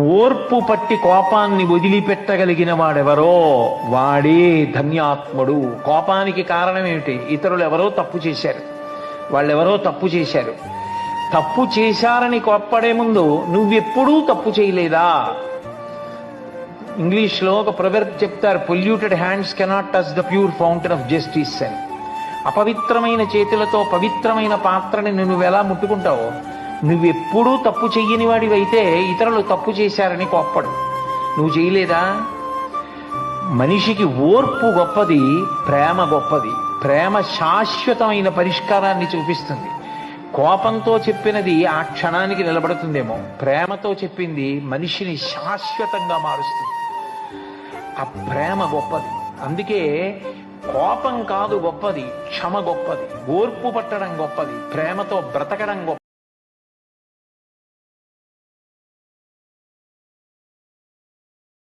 ఓర్పు పట్టి కోపాన్ని వదిలిపెట్టగలిగిన వాడెవరో వాడే ధన్యాత్ముడు. కోపానికి కారణం ఏమిటి? ఇతరులు ఎవరో తప్పు చేశారు. వాళ్ళెవరో తప్పు చేశారు. తప్పు చేశారని కోప్పడే ముందు నువ్వెప్పుడూ తప్పు చేయలేదా? ఇంగ్లీష్లో ఒక ప్రవర్ చెప్తారు polluted hands cannot touch the pure fountain of justice అని. అపవిత్రమైన చేతులతో పవిత్రమైన పాత్రని నువ్వు ఎలా ముట్టుకుంటావో నువ్వెప్పుడూ తప్పు చెయ్యని వాడివైతే ఇతరులు తప్పు చేశారని కోప్పడు. నువ్వు చేయలేదా మనిషికి ఓర్పు గొప్పది ప్రేమ గొప్పది. ప్రేమ శాశ్వతమైన పరిష్కారాన్ని చూపిస్తుంది. కోపంతో చెప్పినది ఆ క్షణానికి నిలబడుతుందేమో. ప్రేమతో చెప్పింది మనిషిని శాశ్వతంగా మారుస్తుంది. ఆ ప్రేమ గొప్పది. అందుకే కోపం కాదు గొప్పది క్షమ గొప్పది. ఓర్పు పట్టడం గొప్పది ప్రేమతో బ్రతకడం గొప్పది.